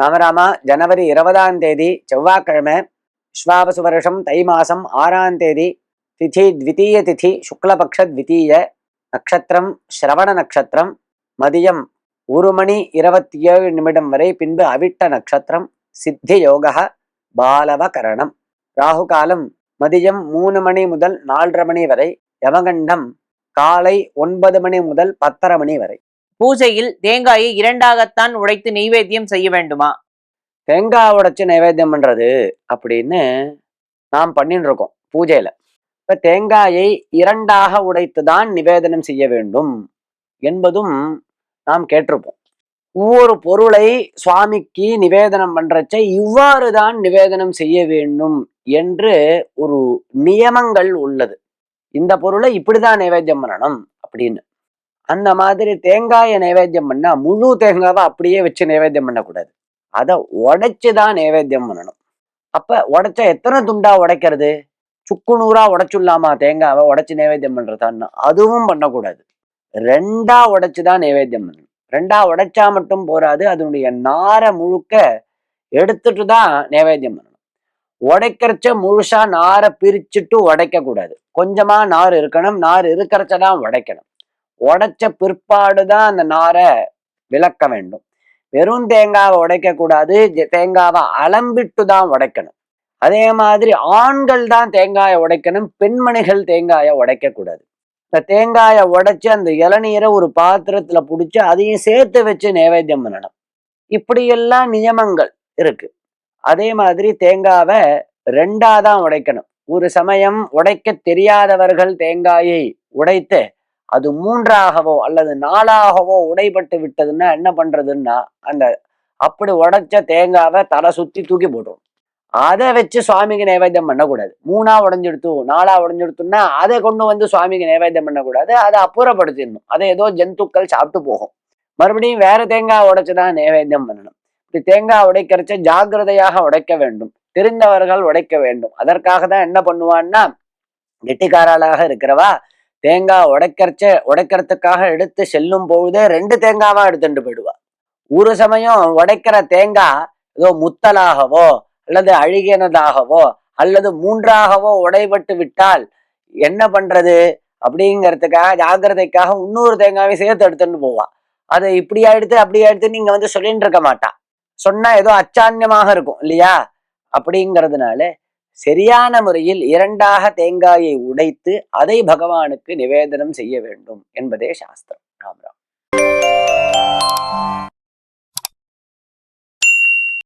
ராமராமா ஜனவரி இருபதாம் தேதி செவ்வாய்க்கிழமை விஸ்வாவசு வருஷம் தை மாசம் ஆறாம் தேதி திதி த்விதீய திதி சுக்லபக்ஷ த்விதீய நட்சத்திரம் ஸ்ரவண நட்சத்திரம் மதியம் ஒரு மணி இருபத்தி ஏழு நிமிடம் வரை பின்பு அவிட்ட நட்சத்திரம் சித்தி யோகா பாலவகரணம் ராகு காலம் மதியம் மூணு மணி முதல் நாலரை மணி வரை யமகண்டம் காலை ஒன்பது மணி முதல் பத்தரை மணி வரை. பூஜையில் தேங்காயை இரண்டாகத்தான் உடைத்து நெய்வேத்தியம் செய்ய வேண்டுமா? தேங்காய் உடைச்சு நைவேத்தியம் பண்றது அப்படின்னு நாம் பண்ணிட்டு இருக்கோம் பூஜையில. இப்ப தேங்காயை இரண்டாக உடைத்து தான் நிவேதனம் செய்ய வேண்டும் என்பதும் நாம் கேட்டிருப்போம். ஒவ்வொரு பொருளை சுவாமிக்கு நிவேதனம் பண்றச்ச இவ்வாறு தான் நிவேதனம் செய்ய வேண்டும் என்று ஒரு நியமங்கள் உள்ளது. இந்த பொருளை இப்படிதான் நைவேத்தியம் பண்ணணும் அப்படின்னு. அந்த மாதிரி தேங்காயை நைவேத்தியம் பண்ணா முழு தேங்காவை அப்படியே வச்சு நைவேத்தியம் பண்ணக்கூடாது. அதை உடைச்சு தான் நைவேத்தியம் பண்ணணும். அப்ப உடைச்சா எத்தனை துண்டா உடைக்கிறது? சுக்கு நூறா உடைச்சுடலாமா தேங்காவை? உடைச்சு நைவேத்தியம் பண்றதான்னா அதுவும் பண்ணக்கூடாது. ரெண்டா உடைச்சு தான் நைவேத்தியம் பண்ணணும். ரெண்டா உடைச்சா மட்டும் போராது அதனுடைய நாரை முழுக்க எடுத்துட்டு தான் நைவேத்தியம் பண்ணணும். உடைக்கிறச்ச முழுசா நாரை பிரிச்சுட்டு உடைக்க கூடாது கொஞ்சமா நார் இருக்கணும். நார் இருக்கிறச்ச தான் உடைக்கணும். உடைச்ச பிற்பாடுதான் அந்த நாரை விளக்க வேண்டும். வெறும் தேங்காவை உடைக்க கூடாது தேங்காவை அலம்பிட்டு தான் உடைக்கணும். அதே மாதிரி ஆண்கள் தான் தேங்காயை உடைக்கணும் பெண்மணிகள் தேங்காயை உடைக்க கூடாது. இந்த தேங்காயை உடைச்சு அந்த இளநீரை ஒரு பாத்திரத்துல புடிச்சு அதையும் சேர்த்து வச்சு நைவேத்தியம் பண்ணணும். இப்படியெல்லாம் நியமங்கள் இருக்கு. அதே மாதிரி தேங்காவை ரெண்டா தான் உடைக்கணும். ஒரு சமயம் உடைக்க தெரியாதவர்கள் தேங்காயை உடைத்து அது மூன்றாகவோ அல்லது நாலாகவோ உடைபட்டு விட்டதுன்னா என்ன பண்றதுன்னா அந்த அப்படி உடைச்ச தேங்காவை தலை சுத்தி தூக்கி போட்டுரும். அதை வச்சு சுவாமிக்கு நைவேத்தியம் பண்ணக்கூடாது. மூணா உடைஞ்செடுத்து நாலா உடைஞ்செடுத்துன்னா அதை கொண்டு வந்து சுவாமிக்கு நைவேத்தியம் பண்ணக்கூடாது. அதை அப்புறப்படுத்திடணும். அதை ஏதோ ஜந்துக்கள் சாப்பிட்டு போகும். மறுபடியும் வேற தேங்காய் உடைச்சுதான் நைவேத்தியம் பண்ணணும். இப்படி தேங்காய் உடைக்கிறச்ச ஜாக்கிரதையாக உடைக்க வேண்டும். தெரிந்தவர்கள் உடைக்க வேண்டும். அதற்காக தான் என்ன பண்ணுவான்னா கெட்டிக்காரலாக இருக்கிறவா தேங்காய் உடைக்கிறச்ச உடைக்கிறதுக்காக எடுத்து செல்லும் பொழுதே ரெண்டு தேங்காவா எடுத்துட்டு போயிடுவா. ஒரு சமயம் உடைக்கிற தேங்காய் ஏதோ முத்தலாகவோ அல்லது அழுகினதாகவோ அல்லது மூன்றாகவோ உடைபட்டு விட்டால் என்ன பண்றது? அப்படிங்கிறதுக்காக ஜாக்கிரதைக்காக இன்னொரு தேங்காவை சேர்த்து எடுத்துட்டு போவான் அதை இப்படி எடுத்து அப்படி எடுத்து நீங்க வந்து சொல்லிட்டு இருக்க மாட்டா. சொன்னா ஏதோ அச்சான்யமாக இருக்கும் இல்லையா? அப்படிங்கிறதுனால சரியான முறையில் இரண்டாக தேங்காயை உடைத்து அதை பகவானுக்கு நிவேதனம் செய்ய வேண்டும் என்பதே சாஸ்திரம். ராம் ராம்.